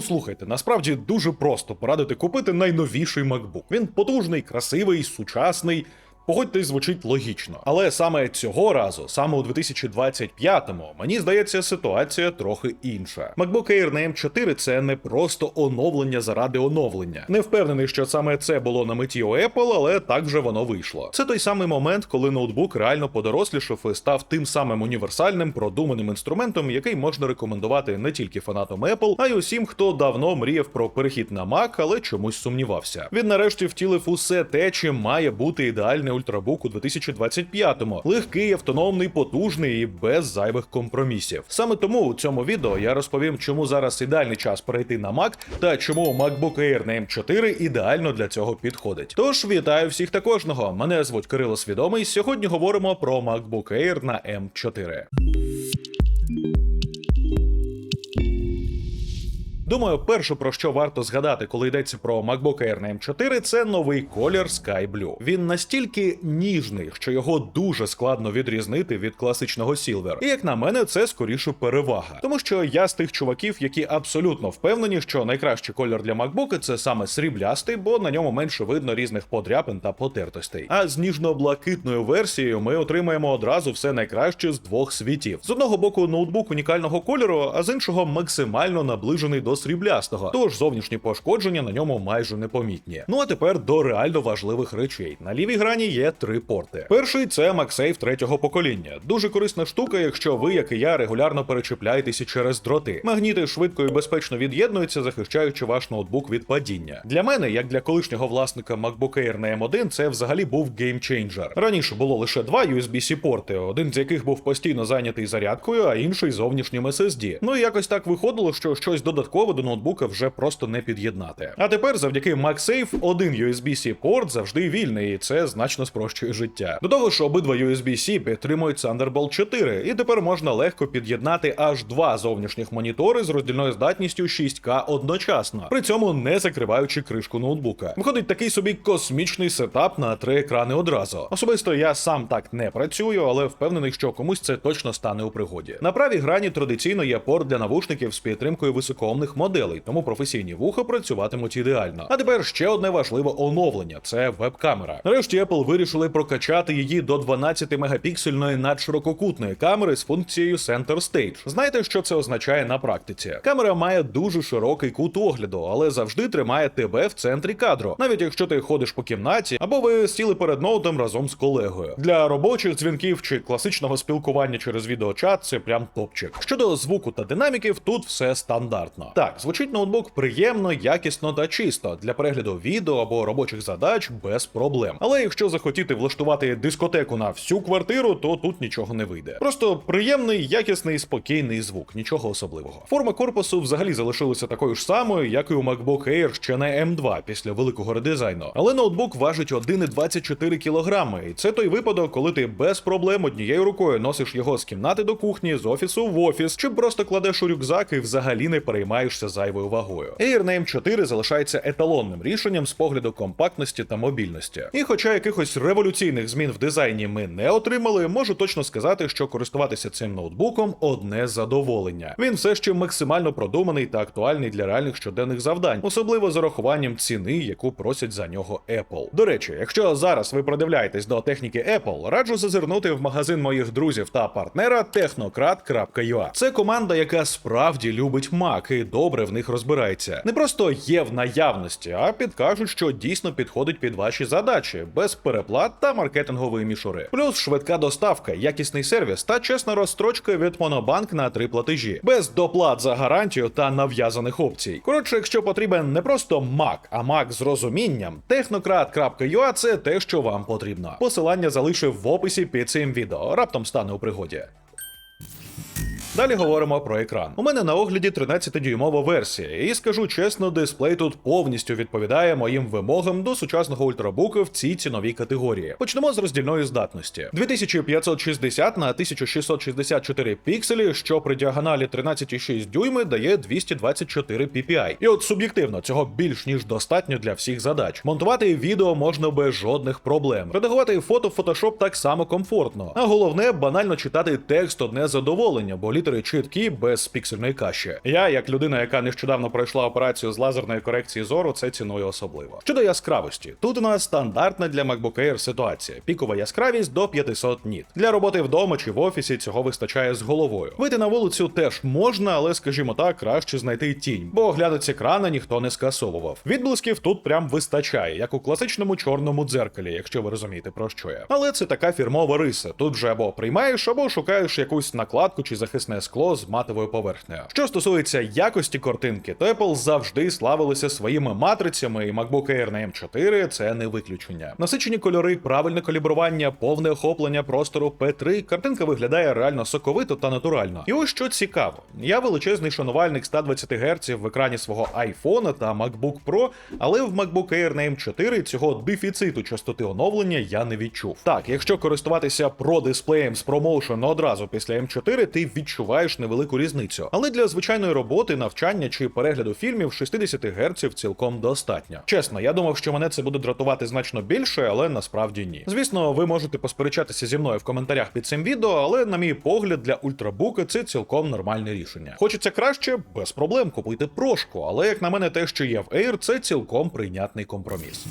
Ну слухайте, насправді дуже просто порадити купити найновіший MacBook. Він потужний, красивий, сучасний. Погодьтесь, звучить логічно. Але саме цього разу, саме у 2025-му, мені здається, ситуація трохи інша. MacBook Air на M4 це не просто оновлення заради оновлення. Не впевнений, що саме це було на меті у Apple, але так же воно вийшло. Це той самий момент, коли ноутбук реально подорослішав і став тим самим універсальним продуманим інструментом, який можна рекомендувати не тільки фанатам Apple, а й усім, хто давно мріяв про перехід на Mac, але чомусь сумнівався. Він нарешті втілив усе те, чим має бути ідеальний ультрабук у 2025-му. Легкий, автономний, потужний і без зайвих компромісів. Саме тому у цьому відео я розповім, чому зараз ідеальний час перейти на Mac та чому MacBook Air на M4 ідеально для цього підходить. Тож вітаю всіх та кожного. Мене звуть Кирило Свідомий. Сьогодні говоримо про MacBook Air на M4. Думаю, перше про що варто згадати, коли йдеться про MacBook Air на M4, це новий колір Sky Blue. Він настільки ніжний, що його дуже складно відрізнити від класичного Silver. І як на мене, це скоріше перевага. Тому що я з тих чуваків, які абсолютно впевнені, що найкращий колір для MacBook це саме сріблястий, бо на ньому менше видно різних подряпин та потертостей. А з ніжно-блакитною версією ми отримаємо одразу все найкраще з двох світів. З одного боку, ноутбук унікального кольору, а з іншого максимально наближений до сріблястого, тож зовнішні пошкодження на ньому майже непомітні. Ну а тепер до реально важливих речей. На лівій грані є три порти. Перший це MagSafe третього покоління. Дуже корисна штука, якщо ви, як і я, регулярно перечіпляєтеся через дроти. Магніти швидко і безпечно від'єднуються, захищаючи ваш ноутбук від падіння. Для мене, як для колишнього власника MacBook Air на M1, це взагалі був геймчейнджер. Раніше було лише два USB-C порти, один з яких був постійно зайнятий зарядкою, а інший зовнішнім SSD. Ну і якось так виходило, що щось додаткове до ноутбука вже просто не під'єднати. А тепер, завдяки MagSafe, один USB-C порт завжди вільний, і це значно спрощує життя. До того ж, обидва USB-C підтримують Thunderbolt 4, і тепер можна легко під'єднати аж два зовнішніх монітори з роздільною здатністю 6К одночасно, при цьому не закриваючи кришку ноутбука. Виходить такий собі космічний сетап на три екрани одразу. Особисто я сам так не працюю, але впевнений, що комусь це точно стане у пригоді. На правій грані традиційно є порт для навушників з підтримкою високоомних моделей, тому професійні вуха працюватимуть ідеально. А тепер ще одне важливе оновлення це веб-камера. Нарешті Apple вирішили прокачати її до 12 мегапіксельної надширококутної камери з функцією Center Stage. Знаєте, що це означає на практиці? Камера має дуже широкий кут огляду, але завжди тримає тебе в центрі кадру, навіть якщо ти ходиш по кімнаті або ви сіли перед ноутом разом з колегою. Для робочих дзвінків чи класичного спілкування через відеочат це прям топчик. Щодо звуку та динаміків, тут все стандартно. Так, звучить ноутбук приємно, якісно та чисто для перегляду відео або робочих задач без проблем. Але якщо захотіти влаштувати дискотеку на всю квартиру, то тут нічого не вийде. Просто приємний, якісний, спокійний звук, нічого особливого. Форма корпусу взагалі залишилася такою ж самою, як і у MacBook Air ще на M2 після великого редизайну. Але ноутбук важить 1,24 кг, і це той випадок, коли ти без проблем однією рукою носиш його з кімнати до кухні, з офісу в офіс, чи просто кладеш у рюкзак і взагалі не переймаєшся зайвою вагою. Air на M4 залишається еталонним рішенням з погляду компактності та мобільності. І хоча якихось революційних змін в дизайні ми не отримали, можу точно сказати, що користуватися цим ноутбуком одне задоволення. Він все ще максимально продуманий та актуальний для реальних щоденних завдань, особливо з урахуванням ціни, яку просять за нього Apple. До речі, якщо зараз ви придивляєтесь до техніки Apple, раджу зазирнути в магазин моїх друзів та партнера technocrat.ua. Це команда, яка справді любить Mac і добре в них розбирається. Не просто є в наявності, а підкажуть, що дійсно підходить під ваші задачі, без переплат та маркетингової мішури. Плюс швидка доставка, якісний сервіс та чесна розстрочка від Monobank на три платежі, без доплат за гарантію та нав'язаних опцій. Коротше, якщо потрібен не просто Mac, а Mac з розумінням, technocrat.ua – це те, що вам потрібно. Посилання залишив в описі під цим відео. Раптом стане у пригоді. Далі говоримо про екран. У мене на огляді 13-дюймова версія, і скажу чесно, дисплей тут повністю відповідає моїм вимогам до сучасного ультрабука в цій ціновій категорії. Почнемо з роздільної здатності: 2560 на 1664 пікселі, що при діагоналі 13,6 дюйми дає 224 ppi. І от суб'єктивно цього більш ніж достатньо для всіх задач. Монтувати відео можна без жодних проблем. Редагувати фото в Photoshop так само комфортно. А головне банально читати текст одне задоволення, бо літери чіткі без піксельної каші. Я, як людина, яка нещодавно пройшла операцію з лазерної корекції зору, це ціную особливо. Щодо яскравості, тут у нас стандартна для MacBook Air ситуація. Пікова яскравість до 500 ніт. Для роботи вдома чи в офісі цього вистачає з головою. Вийти на вулицю теж можна, але скажімо так, краще знайти тінь, бо оглядець екрана ніхто не скасовував. Відблисків тут прям вистачає, як у класичному чорному дзеркалі, якщо ви розумієте про що я. Але це така фірмова риса. Тут же або приймаєш, або шукаєш якусь накладку чи захисне скло з матовою поверхнею. Що стосується якості картинки, то Apple завжди славилися своїми матрицями, і MacBook Air на M4 це не виключення. Насичені кольори, правильне калібрування, повне охоплення простору P3, картинка виглядає реально соковито та натурально. І ось що цікаво, я величезний шанувальник 120 Гц в екрані свого iPhone та MacBook Pro, але в MacBook Air на M4 цього дефіциту частоти оновлення я не відчув. Так, якщо користуватися Pro дисплеєм з ProMotion одразу після M4, ти відчуваєш невелику різницю. Але для звичайної роботи, навчання чи перегляду фільмів 60 Гц цілком достатньо. Чесно, я думав, що мене це буде дратувати значно більше, але насправді ні. Звісно, ви можете посперечатися зі мною в коментарях під цим відео, але на мій погляд, для ультрабука це цілком нормальне рішення. Хочеться краще, без проблем купуйте прошку, але як на мене, те, що є в Air, це цілком прийнятний компроміс.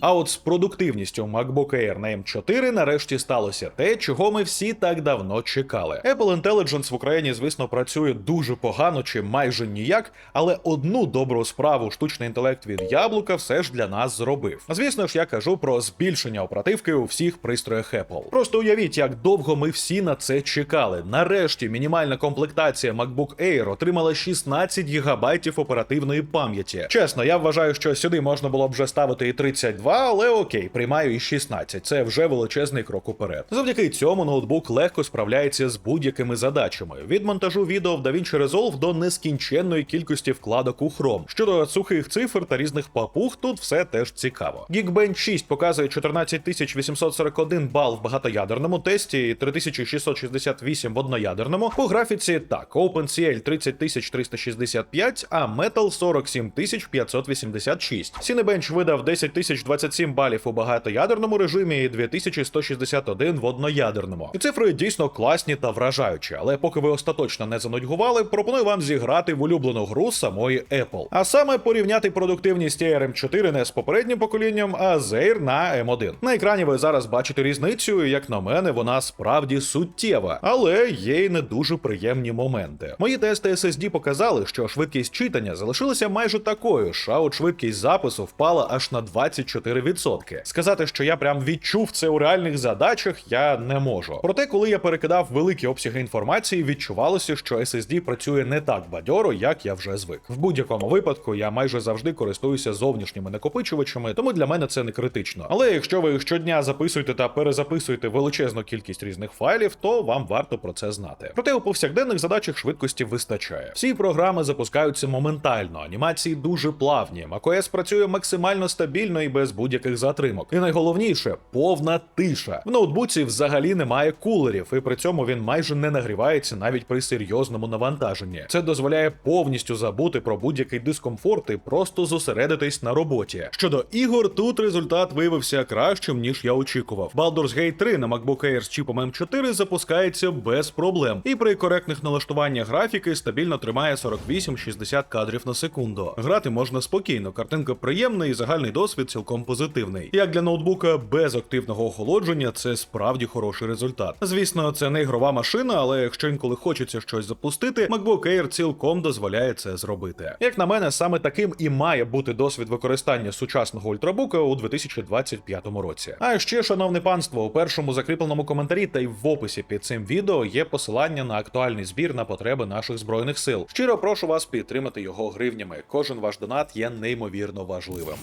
А от з продуктивністю MacBook Air на M4 нарешті сталося те, чого ми всі так давно чекали. Apple Intelligence в Україні, звісно, працює дуже погано чи майже ніяк, але одну добру справу штучний інтелект від яблука все ж для нас зробив. Звісно ж, я кажу про збільшення оперативки у всіх пристроях Apple. Просто уявіть, як довго ми всі на це чекали. Нарешті мінімальна комплектація MacBook Air отримала 16 ГБ оперативної пам'яті. Чесно, я вважаю, що сюди можна було б вже ставити і 32, але окей, приймаю і 16. Це вже величезний крок уперед. Завдяки цьому ноутбук легко справляється з будь-якими задачами від монтажу відео в DaVinci Resolve до нескінченної кількості вкладок у Chrome. Щодо сухих цифр та різних папуг, тут все теж цікаво. Geekbench 6 показує 14841 бал в багатоядерному тесті і 3668 в одноядерному. По графіці так, OpenCL 30365, а Metal 47586. Cinebench видав 10027 балів у багатоядерному режимі і 2161 в одноядерному. І цифри дійсно класні та вражаючі, але поки ви остаточно не занудьгували, пропоную вам зіграти в улюблену гру самої Apple. А саме порівняти продуктивність ARM 4 не з попереднім поколінням, а з Air на M1. На екрані ви зараз бачите різницю, і як на мене, вона справді суттєва, але є й не дуже приємні моменти. Мої тести SSD показали, що швидкість читання залишилася майже такою ж, а от швидкість запису впала аж на 24%. Сказати, що я прям відчув це у реальних задачах, я не можу. Проте, коли я перекидав великі обсяги інформації, відчувалося, що SSD працює не так бадьоро, як я вже звик. В будь-якому випадку я майже завжди користуюся зовнішніми накопичувачами, тому для мене це не критично. Але якщо ви щодня записуєте та перезаписуєте величезну кількість різних файлів, то вам варто про це знати. Проте у повсякденних задачах швидкості вистачає. Всі програми запускаються моментально, анімації дуже плавні. macOS працює максимально стабільно і без будь-яких затримок. І найголовніше повна тиша. В ноутбуці взагалі немає кулерів, і при цьому він майже не нагрівається навіть при серйозному навантаженні. Це дозволяє повністю забути про будь-який дискомфорт і просто зосередитись на роботі. Щодо ігор, тут результат виявився кращим ніж я очікував. Baldur's Gate 3 на MacBook Air з чіпом M4 запускається без проблем, і при коректних налаштуваннях графіки стабільно тримає 48-60 кадрів на секунду. Грати можна спокійно, картинка приємна і загальний досвід цілком позитивний. Як для ноутбука без активного охолодження, це справді хороший результат. Звісно, це не ігрова машина, але якщо інколи хочеться щось запустити, MacBook Air цілком дозволяє це зробити. Як на мене, саме таким і має бути досвід використання сучасного ультрабука у 2025 році. А ще, шановне панство, у першому закріпленому коментарі та й в описі під цим відео є посилання на актуальний збір на потреби наших збройних сил. Щиро прошу вас підтримати його гривнями. Кожен ваш донат є неймовірно важливим.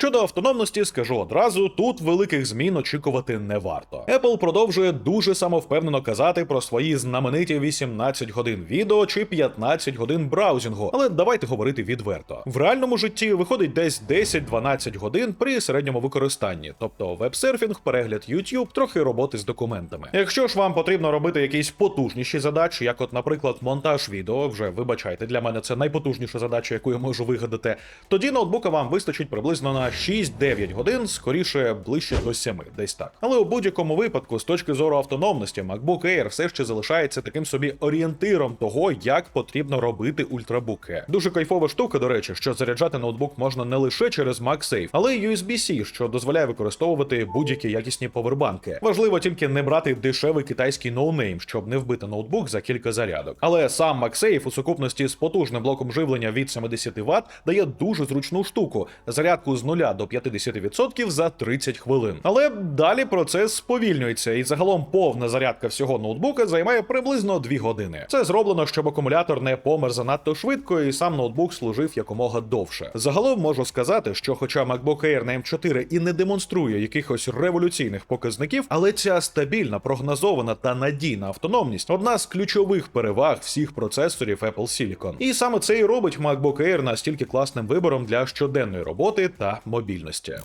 Щодо автономності, скажу одразу, тут великих змін очікувати не варто. Apple продовжує дуже самовпевнено казати про свої знамениті 18 годин відео чи 15 годин браузінгу, але давайте говорити відверто. В реальному житті виходить десь 10-12 годин при середньому використанні, тобто веб-серфінг, перегляд YouTube, трохи роботи з документами. Якщо ж вам потрібно робити якісь потужніші задачі, як, от, наприклад, монтаж відео, вже вибачайте, для мене це найпотужніша задача, яку я можу вигадати, тоді ноутбука вам вистачить приблизно на 6-9 годин, скоріше ближче до 7, десь так. Але у будь-якому випадку, з точки зору автономності, MacBook Air все ще залишається таким собі орієнтиром того, як потрібно робити ультрабуки. Дуже кайфова штука, до речі, що заряджати ноутбук можна не лише через MagSafe, але й USB-C, що дозволяє використовувати будь-які якісні повербанки. Важливо тільки не брати дешевий китайський ноунейм, щоб не вбити ноутбук за кілька зарядок. Але сам MagSafe у сукупності з потужним блоком живлення від 70 Вт дає дуже зручну штуку зарядку з 0 до 50% за 30 хвилин. Але далі процес сповільнюється, і загалом повна зарядка всього ноутбука займає приблизно 2 години. Це зроблено, щоб акумулятор не помер занадто швидко, і сам ноутбук служив якомога довше. Загалом можу сказати, що, хоча MacBook Air на M4 і не демонструє якихось революційних показників, але ця стабільна, прогнозована та надійна автономність одна з ключових переваг всіх процесорів Apple Silicon. І саме це і робить MacBook Air настільки класним вибором для щоденної роботи та мобільності.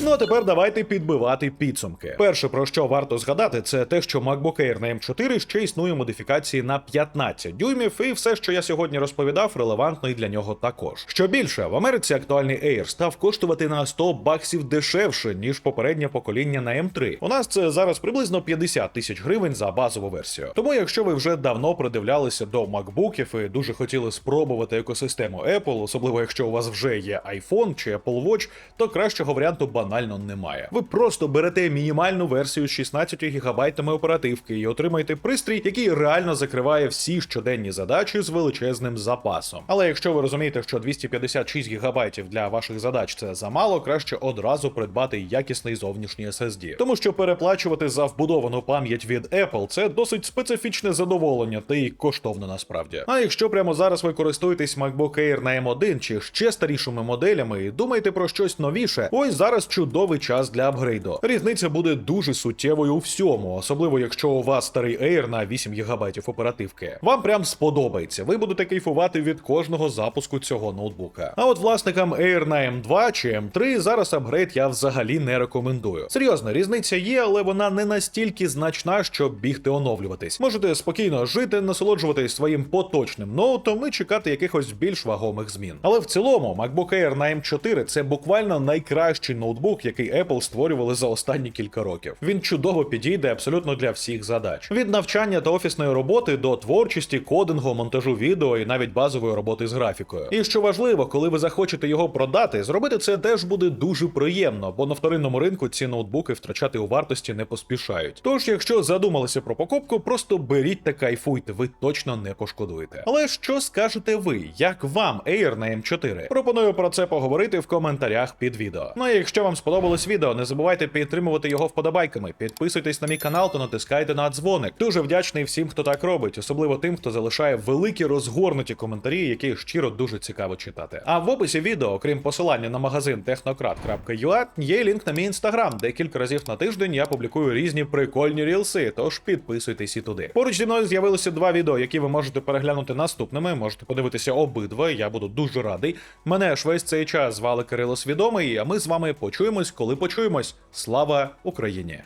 Ну а тепер давайте підбивати підсумки. Перше, про що варто згадати, це те, що MacBook Air на M4 ще існує модифікації на 15 дюймів, і все, що я сьогодні розповідав, релевантно і для нього також. Що більше, в Америці актуальний Air став коштувати на 100 баксів дешевше ніж попереднє покоління на M3. У нас це зараз приблизно 50 тисяч гривень за базову версію. Тому, якщо ви вже давно придивлялися до MacBookів і дуже хотіли спробувати екосистему Apple, особливо якщо у вас вже є iPhone чи Apple Watch, то кращого варіанту банально немає. Ви просто берете мінімальну версію з 16 гігабайтами оперативки і отримаєте пристрій, який реально закриває всі щоденні задачі з величезним запасом. Але якщо ви розумієте, що 256 гігабайтів для ваших задач це замало, краще одразу придбати якісний зовнішній SSD. Тому що переплачувати за вбудовану пам'ять від Apple це досить специфічне задоволення, та й коштовно насправді. А якщо прямо зараз ви користуєтесь MacBook Air на M1 чи ще старішими моделями і думаєте про щось новіше, ось зараз чудовий час для апгрейду. Різниця буде дуже суттєвою у всьому, особливо якщо у вас старий Air на 8 ГБ оперативки. Вам прям сподобається. Ви будете кайфувати від кожного запуску цього ноутбука. А от власникам Air на M2 чи M3 зараз апгрейд я взагалі не рекомендую. Серйозно, різниця є, але вона не настільки значна, щоб бігти оновлюватись. Можете спокійно жити, насолоджуватись своїм поточним ноутом і чекати якихось більш вагомих змін. Але в цілому, MacBook Air на M4 це буквально найкращий ноутбук, який Apple створювали за останні кілька років. Він чудово підійде абсолютно для всіх задач: від навчання та офісної роботи до творчості, кодингу, монтажу відео і навіть базової роботи з графікою. І що важливо, коли ви захочете його продати, зробити це теж буде дуже приємно, бо на вторинному ринку ці ноутбуки втрачати у вартості не поспішають. Тож, якщо задумалися про покупку, просто беріть та кайфуйте, ви точно не пошкодуєте. Але що скажете ви? Як вам Air на M4? Пропоную про це поговорити в коментарях під відео. Ну і якщо вам сподобалось відео, не забувайте підтримувати його вподобайками. Підписуйтесь на мій канал та натискайте на дзвоник. Дуже вдячний всім, хто так робить, особливо тим, хто залишає великі розгорнуті коментарі, які щиро дуже цікаво читати. А в описі відео, окрім посилання на магазин technocrat.ua, є лінк на мій інстаграм, де кілька разів на тиждень я публікую різні прикольні рілси. Тож підписуйтесь і туди. Поруч зі мною з'явилося два відео, які ви можете переглянути наступними. Можете подивитися обидва. Я буду дуже радий. Мене ж весь цей час звали Кирило Свідомий, а ми з вами почуємось, коли почуємось. Слава Україні!